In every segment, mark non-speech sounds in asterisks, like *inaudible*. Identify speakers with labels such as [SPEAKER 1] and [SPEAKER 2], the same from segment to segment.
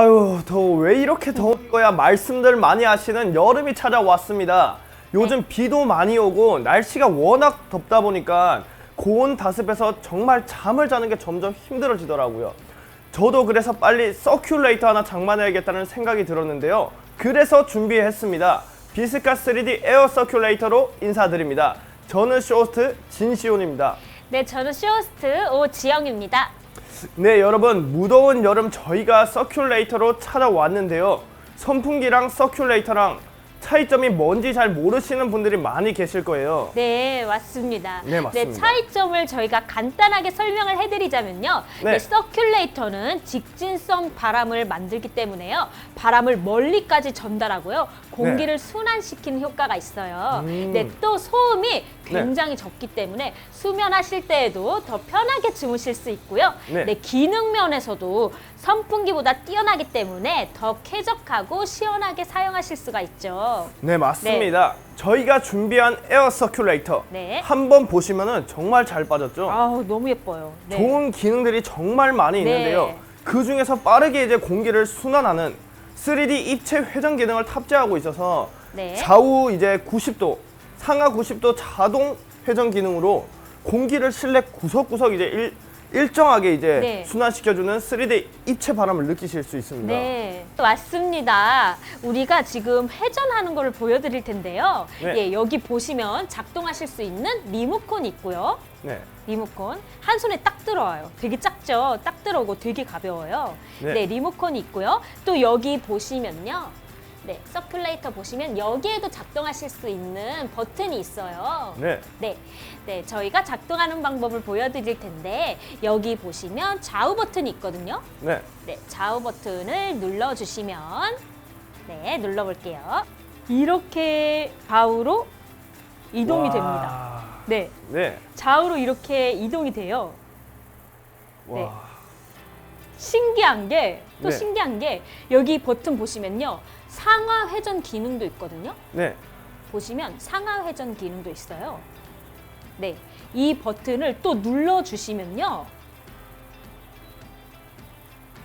[SPEAKER 1] 아유, 더왜 이렇게 더운 거야? 말씀들 많이 하시는 여름이 찾아왔습니다. 요즘 비도 많이 오고 날씨가 워낙 덥다 보니까 고온 다습해서 정말 잠을 자는 게 점점 힘들어지더라고요. 저도 그래서 빨리 서큘레이터 하나 장만해야겠다는 생각이 들었는데요. 그래서 준비했습니다. 비스카 3D 에어 서큘레이터로 인사드립니다. 저는 쇼호스트 진시온입니다.
[SPEAKER 2] 네, 저는 쇼호스트 오지영입니다.
[SPEAKER 1] 네, 여러분 무더운 여름 저희가 서큘레이터로 찾아왔는데요. 선풍기랑 서큘레이터랑 차이점이 뭔지 잘 모르시는 분들이 많이 계실 거예요.
[SPEAKER 2] 네, 맞습니다.
[SPEAKER 1] 네, 맞습니다.
[SPEAKER 2] 차이점을 저희가 간단하게 설명을 해드리자면요.
[SPEAKER 1] 네.
[SPEAKER 2] 네, 서큘레이터는 직진성 바람을 만들기 때문에요. 바람을 멀리까지 전달하고요. 공기를 순환시키는 효과가 있어요.
[SPEAKER 1] 네. 음.
[SPEAKER 2] 네, 또 소음이 굉장히 적기 때문에 수면하실 때에도 더 편하게 주무실 수 있고요.
[SPEAKER 1] 네.
[SPEAKER 2] 네, 기능 면에서도 선풍기보다 뛰어나기 때문에 더 쾌적하고 시원하게 사용하실 수가 있죠.
[SPEAKER 1] 네, 맞습니다. 저희가 준비한 에어 서큘레이터
[SPEAKER 2] 네.
[SPEAKER 1] 한번 보시면은 정말 잘 빠졌죠.
[SPEAKER 2] 아우 너무 예뻐요. 네.
[SPEAKER 1] 좋은 기능들이 정말 많이
[SPEAKER 2] 네.
[SPEAKER 1] 있는데요. 그 중에서 빠르게 이제 공기를 순환하는 3D 입체 회전 기능을 탑재하고 있어서
[SPEAKER 2] 네.
[SPEAKER 1] 좌우 이제 90도, 상하 90도 자동 회전 기능으로 공기를 실내 구석구석 이제 일, 일정하게 이제
[SPEAKER 2] 네.
[SPEAKER 1] 순환시켜주는 3D 입체 바람을 느끼실 수 있습니다.
[SPEAKER 2] 네, 맞습니다. 우리가 지금 회전하는 걸 보여드릴 텐데요.
[SPEAKER 1] 네.
[SPEAKER 2] 예, 여기 보시면 작동하실 수 있는 리모컨 있고요.
[SPEAKER 1] 네.
[SPEAKER 2] 리모컨 한 손에 딱 들어와요. 되게 작죠? 딱 들어오고 되게 가벼워요.
[SPEAKER 1] 네.
[SPEAKER 2] 네, 리모컨이 있고요. 또 여기 보시면요. 네, 서큘레이터 보시면 여기에도 작동하실 수 있는 버튼이 있어요.
[SPEAKER 1] 네.
[SPEAKER 2] 네, 네, 저희가 작동하는 방법을 보여드릴 텐데 여기 보시면 좌우 버튼이 있거든요.
[SPEAKER 1] 네.
[SPEAKER 2] 네, 좌우 버튼을 눌러주시면 네, 눌러볼게요. 이렇게 좌우로 이동이
[SPEAKER 1] 와.
[SPEAKER 2] 됩니다. 네,
[SPEAKER 1] 네.
[SPEAKER 2] 좌우로 이렇게 이동이 돼요.
[SPEAKER 1] 와.
[SPEAKER 2] 네. 신기한 게 또
[SPEAKER 1] 네.
[SPEAKER 2] 신기한 게 여기 버튼 보시면요 상하 회전 기능도 있거든요.
[SPEAKER 1] 네.
[SPEAKER 2] 보시면 상하 회전 기능도 있어요. 네, 이 버튼을 또 눌러 주시면요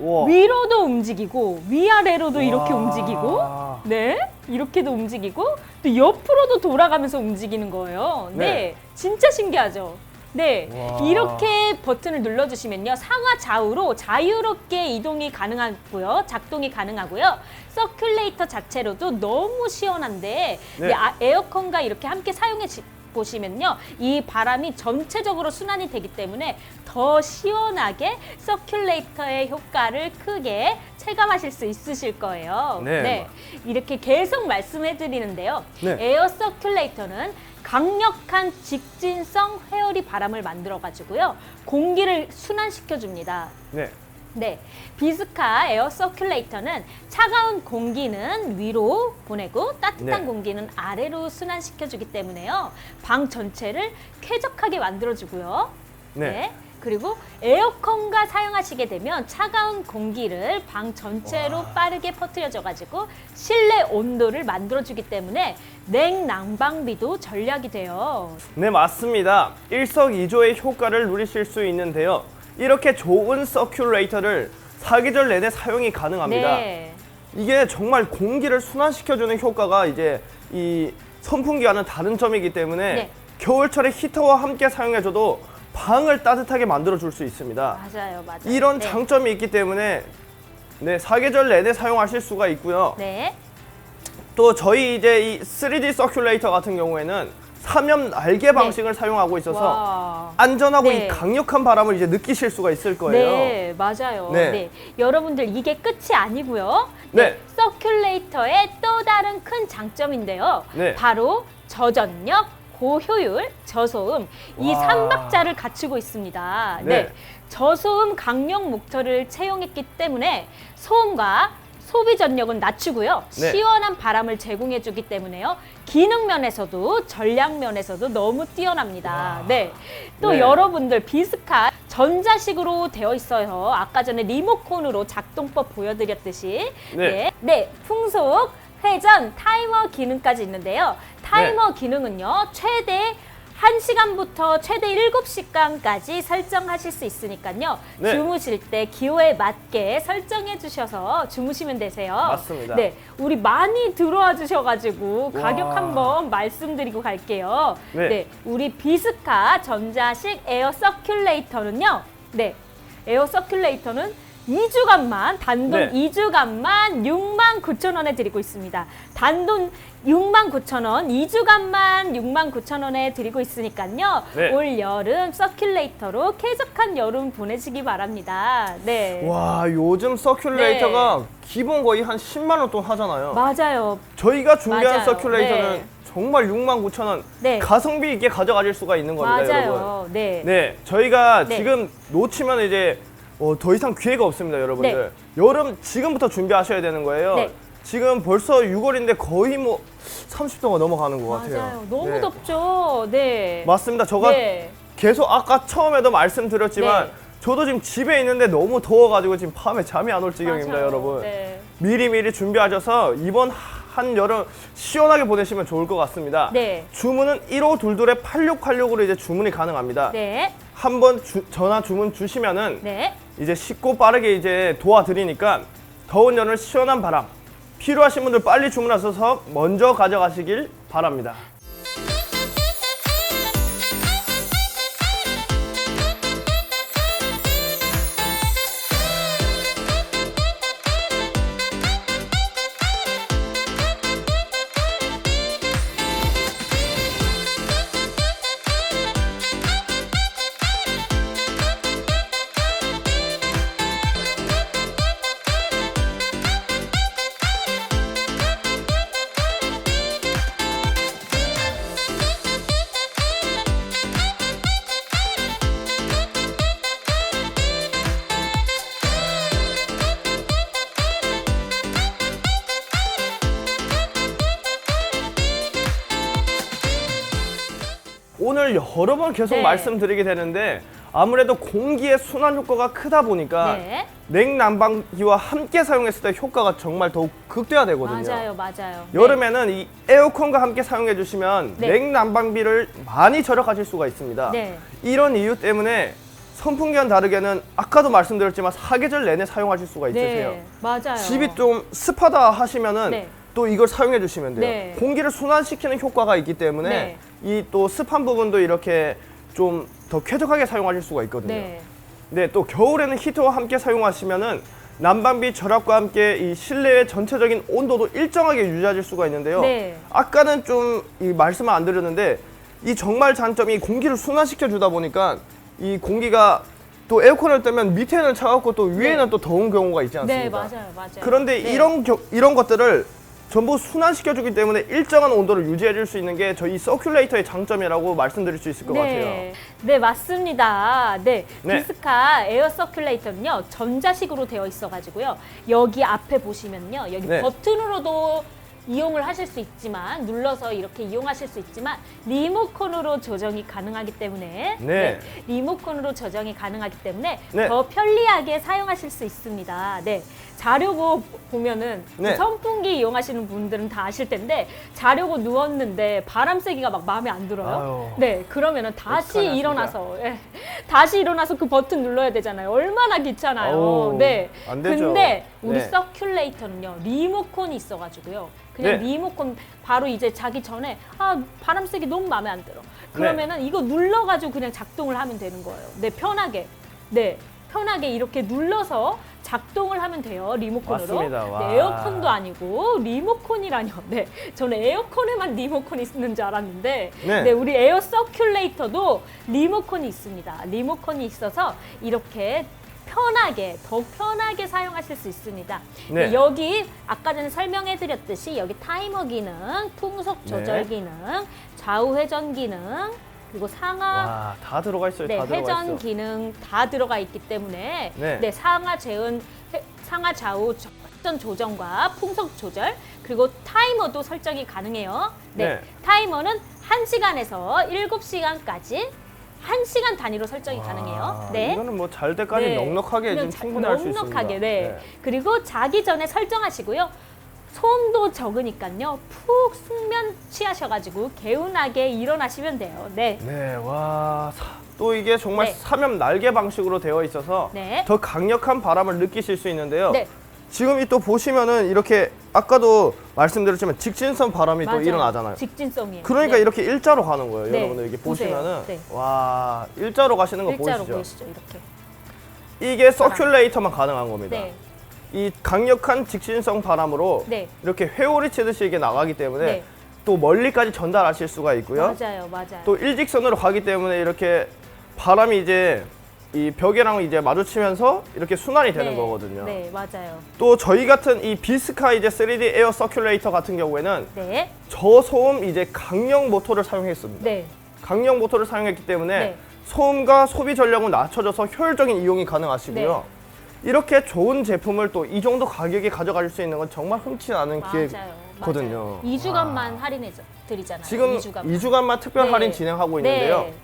[SPEAKER 1] 와.
[SPEAKER 2] 위로도 움직이고 위아래로도 이렇게
[SPEAKER 1] 와.
[SPEAKER 2] 움직이고 네 이렇게도 움직이고 또 옆으로도 돌아가면서 움직이는 거예요. 네,
[SPEAKER 1] 네.
[SPEAKER 2] 진짜 신기하죠. 네,
[SPEAKER 1] 와.
[SPEAKER 2] 이렇게 버튼을 눌러주시면요 상하 좌우로 자유롭게 이동이 가능하고요, 작동이 가능하고요. 서큘레이터 자체로도 너무 시원한데
[SPEAKER 1] 네.
[SPEAKER 2] 네, 아, 에어컨과 이렇게 함께 사용해 지- 보시면요 이 바람이 전체적으로 순환이 되기 때문에 더 시원하게 서큘레이터의 효과를 크게 체감하실 수 있으실 거예요.
[SPEAKER 1] 네.
[SPEAKER 2] 이렇게 계속 말씀해 드리는데요.
[SPEAKER 1] 네.
[SPEAKER 2] 에어 서큘레이터는 강력한 직진성 회오리 바람을 만들어 가지고요. 공기를 순환시켜 줍니다.
[SPEAKER 1] 네.
[SPEAKER 2] 네, 비스카 에어 서큘레이터는 차가운 공기는 위로 보내고 따뜻한
[SPEAKER 1] 네.
[SPEAKER 2] 공기는 아래로 순환시켜 주기 때문에요. 방 전체를 쾌적하게 만들어 주고요.
[SPEAKER 1] 네.
[SPEAKER 2] 그리고 에어컨과 사용하시게 되면 차가운 공기를 방 전체로 빠르게 퍼뜨려져 가지고 실내 온도를 만들어 주기 때문에 냉난방비도 절약이 돼요.
[SPEAKER 1] 네, 맞습니다. 일석이조의 효과를 누리실 수 있는데요. 이렇게 좋은 서큘레이터를 사계절 내내 사용이 가능합니다.
[SPEAKER 2] 네.
[SPEAKER 1] 이게 정말 공기를 순환시켜주는 효과가 이제 이 선풍기와는 다른 점이기 때문에
[SPEAKER 2] 네.
[SPEAKER 1] 겨울철에 히터와 함께 사용해줘도 방을 따뜻하게 만들어 줄 수 있습니다.
[SPEAKER 2] 맞아요, 맞아요.
[SPEAKER 1] 이런
[SPEAKER 2] 네.
[SPEAKER 1] 장점이 있기 때문에 네, 사계절 내내 사용하실 수가 있고요.
[SPEAKER 2] 네.
[SPEAKER 1] 또 저희 이제 이 3D 서큘레이터 같은 경우에는 삼엽 날개 방식을 사용하고 있어서
[SPEAKER 2] 네. 와.
[SPEAKER 1] 안전하고
[SPEAKER 2] 네.
[SPEAKER 1] 이 강력한 바람을 이제 느끼실 수가 있을 거예요.
[SPEAKER 2] 네, 맞아요.
[SPEAKER 1] 네.
[SPEAKER 2] 네. 여러분들 이게 끝이 아니고요.
[SPEAKER 1] 네.
[SPEAKER 2] 서큘레이터의 또 다른 큰 장점인데요.
[SPEAKER 1] 네.
[SPEAKER 2] 바로 저전력, 고효율, 저소음 이
[SPEAKER 1] 와.
[SPEAKER 2] 삼박자를 갖추고 있습니다.
[SPEAKER 1] 네.
[SPEAKER 2] 네. 저소음 강력 모터를 채용했기 때문에 소음과 소비 전력은 낮추고요.
[SPEAKER 1] 네.
[SPEAKER 2] 시원한 바람을 제공해 주기 때문에요. 기능 면에서도 전략 면에서도 너무 뛰어납니다. 네. 또
[SPEAKER 1] 네.
[SPEAKER 2] 여러분들 비스카 전자식으로 되어 있어요. 아까 전에 리모컨으로 작동법 보여드렸듯이.
[SPEAKER 1] 네.
[SPEAKER 2] 네. 네. 풍속, 회전, 타이머 기능까지 있는데요. 타이머 기능은요. 최대 한시간부터 최대 일곱 시간까지 설정하실 수 있으니까요.
[SPEAKER 1] 네.
[SPEAKER 2] 주무실 때 기호에 맞게 설정해 주셔서 주무시면 되세요.
[SPEAKER 1] 맞습니다.
[SPEAKER 2] 네. 우리 많이 들어와 주셔가지고 가격
[SPEAKER 1] 와.
[SPEAKER 2] 한번 말씀드리고 갈게요.
[SPEAKER 1] 네.
[SPEAKER 2] 네. 우리 비스카 전자식 에어 서큘레이터는요. 네. 에어 서큘레이터는 2주간만 단돈
[SPEAKER 1] 네.
[SPEAKER 2] 2주간만 6만 9천 원에 드리고 있습니다. 단돈 6만 9천 원, 2주간만 6만 9천 원에 드리고 있으니까요.
[SPEAKER 1] 네.
[SPEAKER 2] 올 여름 서큘레이터로 쾌적한 여름 보내시기 바랍니다. 네.
[SPEAKER 1] 와 요즘 서큘레이터가 기본 거의 한 10만 원 돈 하잖아요.
[SPEAKER 2] 맞아요.
[SPEAKER 1] 저희가 준비한
[SPEAKER 2] 맞아요.
[SPEAKER 1] 서큘레이터는
[SPEAKER 2] 네.
[SPEAKER 1] 정말 6만 9천 원
[SPEAKER 2] 네.
[SPEAKER 1] 가성비 있게 가져가실 수가 있는 겁니다, 여러분.
[SPEAKER 2] 맞아요. 네.
[SPEAKER 1] 네, 저희가
[SPEAKER 2] 네.
[SPEAKER 1] 지금 놓치면 이제 어, 더 이상 기회가 없습니다, 여러분들.
[SPEAKER 2] 네.
[SPEAKER 1] 여름 지금부터 준비하셔야 되는 거예요.
[SPEAKER 2] 네.
[SPEAKER 1] 지금 벌써 6월인데 거의 뭐 30도가 넘어가는 것 같아요.
[SPEAKER 2] 맞아요. 너무
[SPEAKER 1] 네.
[SPEAKER 2] 덥죠. 네.
[SPEAKER 1] 맞습니다. 저가
[SPEAKER 2] 네.
[SPEAKER 1] 계속 아까 처음에도 말씀드렸지만
[SPEAKER 2] 네.
[SPEAKER 1] 저도 지금 집에 있는데 너무 더워가지고 지금 밤에 잠이 안 올 지경입니다,
[SPEAKER 2] 맞아요.
[SPEAKER 1] 여러분.
[SPEAKER 2] 네.
[SPEAKER 1] 미리미리 준비하셔서 이번 한 여름 시원하게 보내시면 좋을 것 같습니다.
[SPEAKER 2] 네.
[SPEAKER 1] 주문은 1522에 8686으로 이제 주문이 가능합니다.
[SPEAKER 2] 네.
[SPEAKER 1] 한번 전화 주문 주시면은
[SPEAKER 2] 네.
[SPEAKER 1] 이제 쉽고 빠르게 이제 도와드리니까 더운 여름 시원한 바람 필요하신 분들 빨리 주문하셔서 먼저 가져가시길 바랍니다. 오늘 여러 번 계속
[SPEAKER 2] 네.
[SPEAKER 1] 말씀드리게 되는데 아무래도 공기의 순환 효과가 크다 보니까
[SPEAKER 2] 네.
[SPEAKER 1] 냉난방기와 함께 사용했을 때 효과가 정말 더욱 극대화되거든요.
[SPEAKER 2] 맞아요. 맞아요.
[SPEAKER 1] 여름에는 이 에어컨과 함께 사용해 주시면
[SPEAKER 2] 네.
[SPEAKER 1] 냉난방비를 많이 절약하실 수가 있습니다.
[SPEAKER 2] 네.
[SPEAKER 1] 이런 이유 때문에 선풍기와는 다르게는 아까도 말씀드렸지만 사계절 내내 사용하실 수가
[SPEAKER 2] 네.
[SPEAKER 1] 있으세요.
[SPEAKER 2] 네. 맞아요.
[SPEAKER 1] 집이 좀 습하다 하시면은
[SPEAKER 2] 네.
[SPEAKER 1] 또 이걸 사용해 주시면 돼요.
[SPEAKER 2] 네.
[SPEAKER 1] 공기를 순환시키는 효과가 있기 때문에
[SPEAKER 2] 네.
[SPEAKER 1] 이또 습한 부분도 이렇게 좀 더 쾌적하게 사용하실 수가 있거든요.
[SPEAKER 2] 네.
[SPEAKER 1] 네, 또 겨울에는 히터와 함께 사용하시면은 난방비 절약과 함께 이 실내의 전체적인 온도도 일정하게 유지하실 수가 있는데요.
[SPEAKER 2] 네.
[SPEAKER 1] 아까는 좀 이 말씀을 안 드렸는데 이 정말 장점이 공기를 순환시켜 주다 보니까 이 공기가 또 에어컨을 뜨면 밑에는 차갑고 또 위에는
[SPEAKER 2] 네.
[SPEAKER 1] 또 더운 경우가 있지 않습니까?
[SPEAKER 2] 네, 맞아요. 맞아요.
[SPEAKER 1] 그런데
[SPEAKER 2] 네.
[SPEAKER 1] 이런 겨- 이런 것들을 전부 순환시켜 주기 때문에 일정한 온도를 유지해 줄 수 있는 게 저희 서큘레이터의 장점이라고 말씀드릴 수 있을 것 같아요.
[SPEAKER 2] 네, 네 맞습니다. 네,
[SPEAKER 1] 네.
[SPEAKER 2] 비스카 에어 서큘레이터는요 전자식으로 되어 있어가지고요 여기 앞에 보시면요 여기
[SPEAKER 1] 네.
[SPEAKER 2] 버튼으로도 이용을 하실 수 있지만 눌러서 이렇게 이용하실 수 있지만 리모컨으로 조정이 가능하기 때문에
[SPEAKER 1] 네.
[SPEAKER 2] 리모컨으로 조정이 가능하기 때문에
[SPEAKER 1] 네.
[SPEAKER 2] 더 편리하게 사용하실 수 있습니다. 네. 자려고 보면은
[SPEAKER 1] 네.
[SPEAKER 2] 선풍기 이용하시는 분들은 다 아실 텐데 자려고 누웠는데 바람 세기가 막 마음에 안 들어요.
[SPEAKER 1] 아유.
[SPEAKER 2] 네, 그러면은 다시
[SPEAKER 1] 어떡하냐,
[SPEAKER 2] 일어나서 예, 다시 일어나서 그 버튼 눌러야 되잖아요. 얼마나 귀찮아요.
[SPEAKER 1] 어우,
[SPEAKER 2] 네.
[SPEAKER 1] 안 되죠.
[SPEAKER 2] 근데 우리
[SPEAKER 1] 네.
[SPEAKER 2] 서큘레이터는요 리모컨이 있어가지고요. 그냥
[SPEAKER 1] 네.
[SPEAKER 2] 리모컨 바로 이제 자기 전에 아 바람 세기 너무 마음에 안 들어. 그러면은 이거 눌러가지고 그냥 작동을 하면 되는 거예요. 네, 편하게. 네. 편하게 이렇게 눌러서 작동을 하면 돼요 리모컨으로.
[SPEAKER 1] 맞습니다. 와.
[SPEAKER 2] 네, 에어컨도 아니고 리모컨이라뇨. *laughs* 네, 저는 에어컨에만 리모컨이 있는 줄 알았는데,
[SPEAKER 1] 네.
[SPEAKER 2] 네, 우리 에어 서큘레이터도 리모컨이 있습니다. 리모컨이 있어서 이렇게 편하게 더 편하게 사용하실 수 있습니다.
[SPEAKER 1] 네.
[SPEAKER 2] 네, 여기 아까 전에 설명해드렸듯이 여기 타이머 기능, 풍속 조절
[SPEAKER 1] 네.
[SPEAKER 2] 기능, 좌우 회전 기능, 그리고 상하
[SPEAKER 1] 와, 다 들어가 있어요.
[SPEAKER 2] 네,
[SPEAKER 1] 다 들어가
[SPEAKER 2] 회전
[SPEAKER 1] 있어.
[SPEAKER 2] 기능 다 들어가 있기 때문에
[SPEAKER 1] 네.
[SPEAKER 2] 네, 상하 재은 회- 상하 좌우 저- 회전 조정과 풍속 조절 그리고 타이머도 설정이 가능해요. 네.
[SPEAKER 1] 네.
[SPEAKER 2] 타이머는 1시간에서 7시간까지 1시간 단위로 설정이
[SPEAKER 1] 와,
[SPEAKER 2] 가능해요. 네.
[SPEAKER 1] 이거는 뭐 잘 때까지
[SPEAKER 2] 네.
[SPEAKER 1] 넉넉하게
[SPEAKER 2] 그냥
[SPEAKER 1] 지금
[SPEAKER 2] 자-
[SPEAKER 1] 충분히 할 수 있습니다.
[SPEAKER 2] 넉넉하게, 네. 그리고 자기 전에 설정하시고요. 소음도 적으니까요. 푹 숙면 취하셔가지고 개운하게 일어나시면 돼요. 네.
[SPEAKER 1] 네, 와. 사- 또 이게 정말
[SPEAKER 2] 네.
[SPEAKER 1] 사면 날개 방식으로 되어 있어서
[SPEAKER 2] 네.
[SPEAKER 1] 더 강력한 바람을 느끼실 수 있는데요.
[SPEAKER 2] 네.
[SPEAKER 1] 지금 이 또 보시면은 이렇게 아까도 말씀드렸지만 직진선 바람이 또
[SPEAKER 2] 맞아요.
[SPEAKER 1] 일어나잖아요.
[SPEAKER 2] 직진성이에요.
[SPEAKER 1] 그러니까
[SPEAKER 2] 네.
[SPEAKER 1] 이렇게 일자로 가는 거예요.
[SPEAKER 2] 네,
[SPEAKER 1] 여러분들 이게
[SPEAKER 2] 보세요.
[SPEAKER 1] 보시면은
[SPEAKER 2] 네.
[SPEAKER 1] 와 일자로 가시는 거
[SPEAKER 2] 일자로
[SPEAKER 1] 보이시죠?
[SPEAKER 2] 보이시죠? 이렇게.
[SPEAKER 1] 이게 서큘레이터만 가능한 겁니다.
[SPEAKER 2] 네.
[SPEAKER 1] 이 강력한 직진성 바람으로
[SPEAKER 2] 네.
[SPEAKER 1] 이렇게 회오리 치듯이 이게 나가기 때문에
[SPEAKER 2] 네.
[SPEAKER 1] 또 멀리까지 전달하실 수가 있고요.
[SPEAKER 2] 맞아요. 맞아요.
[SPEAKER 1] 또 일직선으로 가기 때문에 이렇게 바람이 이제 이 벽이랑 이제 마주치면서 이렇게 순환이 되는
[SPEAKER 2] 네.
[SPEAKER 1] 거거든요.
[SPEAKER 2] 네, 맞아요.
[SPEAKER 1] 또 저희 같은 이 비스카 이제 3D 에어 서큘레이터 같은 경우에는
[SPEAKER 2] 네.
[SPEAKER 1] 저소음 이제 강력 모터를 사용했습니다.
[SPEAKER 2] 네.
[SPEAKER 1] 강력 모터를 사용했기 때문에
[SPEAKER 2] 네.
[SPEAKER 1] 소음과 소비 전력은 낮춰져서 효율적인 이용이 가능하시고요.
[SPEAKER 2] 네.
[SPEAKER 1] 이렇게 좋은 제품을 또 이 정도 가격에 가져갈 수 있는 건 정말 흔치 않은. 기회거든요.
[SPEAKER 2] 2주간만 할인해 드리잖아요.
[SPEAKER 1] 지금
[SPEAKER 2] 2주간.
[SPEAKER 1] 2주간만 특별
[SPEAKER 2] 네.
[SPEAKER 1] 할인 진행하고 있는데요.
[SPEAKER 2] 네.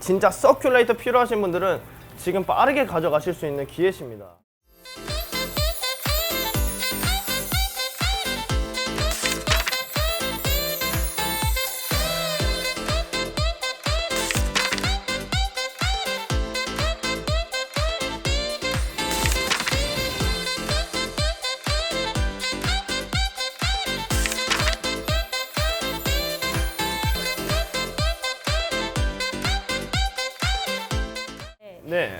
[SPEAKER 1] 진짜 서큘레이터 필요하신 분들은 지금 빠르게 가져가실 수 있는 기회십니다.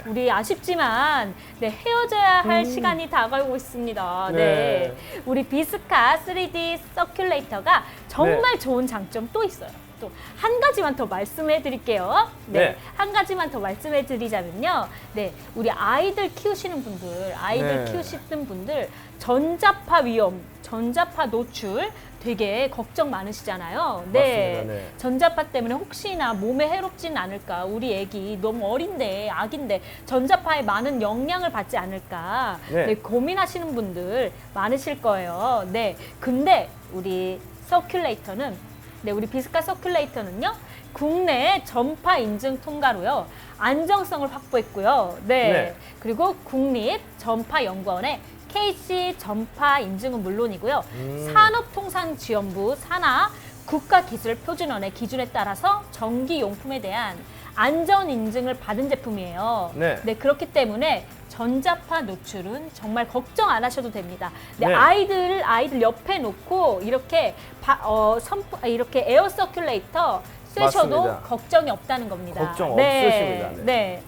[SPEAKER 2] 우리 아쉽지만 네, 헤어져야 할 시간이 다가오고 있습니다. 네.
[SPEAKER 1] 음. 네.
[SPEAKER 2] 우리 비스카 3D 서큘레이터가 정말 좋은 장점 또 있어요. 또 한 가지만 더 말씀해 드릴게요. 네.
[SPEAKER 1] 네.
[SPEAKER 2] 한 가지만 더 말씀해 드리자면요. 네. 우리 아이들 키우시는 분들, 아이들
[SPEAKER 1] 네.
[SPEAKER 2] 키우시는 분들 전자파 위험, 전자파 노출 되게 걱정 많으시잖아요.
[SPEAKER 1] 맞습니다. 네.
[SPEAKER 2] 전자파 때문에 혹시나 몸에 해롭진 않을까 우리 애기 너무 어린데 아긴데 전자파에 많은 영향을 받지 않을까
[SPEAKER 1] 네.
[SPEAKER 2] 네, 고민하시는 분들 많으실 거예요. 네, 근데 우리 서큘레이터는 네, 우리 비스카 서큘레이터는요 국내 전파 인증 통과로요 안정성을 확보했고요. 네,
[SPEAKER 1] 네.
[SPEAKER 2] 그리고 국립 전파 연구원의 KC 전파 인증은 물론이고요.
[SPEAKER 1] 음.
[SPEAKER 2] 산업통상지원부 산하 국가기술표준원의 기준에 따라서 전기용품에 대한 안전 인증을 받은 제품이에요.
[SPEAKER 1] 네.
[SPEAKER 2] 그렇기 때문에 전자파 노출은 정말 걱정 안 하셔도 됩니다. 네,
[SPEAKER 1] 네.
[SPEAKER 2] 아이들 아이들 옆에 놓고 이렇게 바, 어, 선풍, 아, 이렇게 에어 서큘레이터 쓰셔도
[SPEAKER 1] 맞습니다.
[SPEAKER 2] 걱정이 없다는 겁니다.
[SPEAKER 1] 걱정
[SPEAKER 2] 네,
[SPEAKER 1] 없으십니다. 네.
[SPEAKER 2] 네.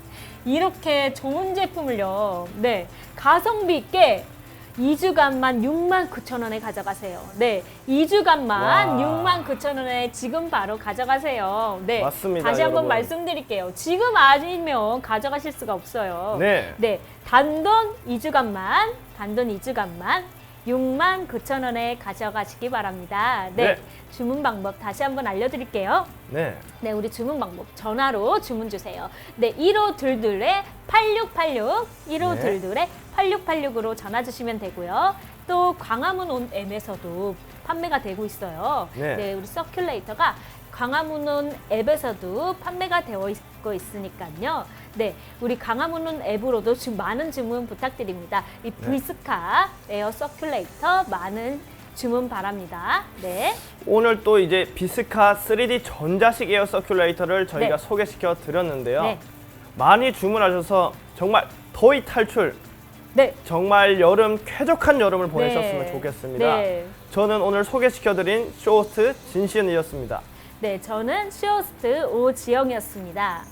[SPEAKER 2] 이렇게 좋은 제품을요. 네. 가성비 있게 2주간만 6만 9천 원에 가져가세요. 네. 2주간만
[SPEAKER 1] 와.
[SPEAKER 2] 6만 9천 원에 지금 바로 가져가세요. 네.
[SPEAKER 1] 맞습니다,
[SPEAKER 2] 다시 한번
[SPEAKER 1] 여러분.
[SPEAKER 2] 말씀드릴게요. 지금 아니면 가져가실 수가 없어요.
[SPEAKER 1] 네.
[SPEAKER 2] 네. 단돈 2주간만, 단돈 2주간만 6만 9천 원에 가져가시기 바랍니다. 네.
[SPEAKER 1] 네.
[SPEAKER 2] 주문 방법 다시 한번 알려드릴게요.
[SPEAKER 1] 네.
[SPEAKER 2] 네, 우리 주문 방법 전화로 주문 주세요. 네, 1522에 8686, 1522에 8686으로 전화 주시면 되고요. 또 광화문 온 앱에서도 판매가 되고 있어요.
[SPEAKER 1] 네.
[SPEAKER 2] 우리 서큘레이터가 광화문 온 앱에서도 판매가 되어 있고 있으니까요. 네, 우리 광화문 온 앱으로도 지금 많은 주문 부탁드립니다. 이 브이스카 에어 서큘레이터 많은 주문 바랍니다. 네.
[SPEAKER 1] 오늘 또 이제 비스카 3D 전자식 에어 서큘레이터를 저희가
[SPEAKER 2] 네.
[SPEAKER 1] 소개시켜 드렸는데요.
[SPEAKER 2] 네.
[SPEAKER 1] 많이 주문하셔서 정말 더위 탈출,
[SPEAKER 2] 네.
[SPEAKER 1] 정말 여름 쾌적한 여름을 보내셨으면
[SPEAKER 2] 네.
[SPEAKER 1] 좋겠습니다.
[SPEAKER 2] 네.
[SPEAKER 1] 저는 오늘 소개시켜 드린 쇼호스트 진시은이었습니다.
[SPEAKER 2] 네, 저는 쇼호스트 오지영이었습니다.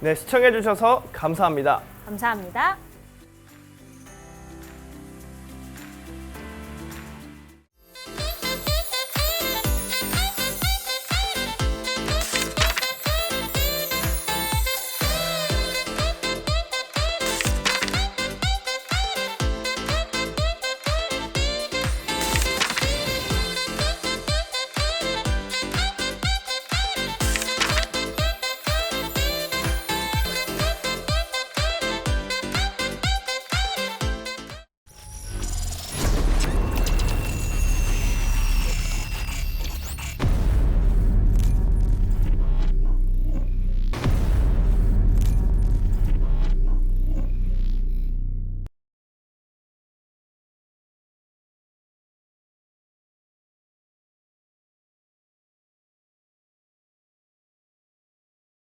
[SPEAKER 1] 네, 시청해 주셔서 감사합니다.
[SPEAKER 2] 감사합니다.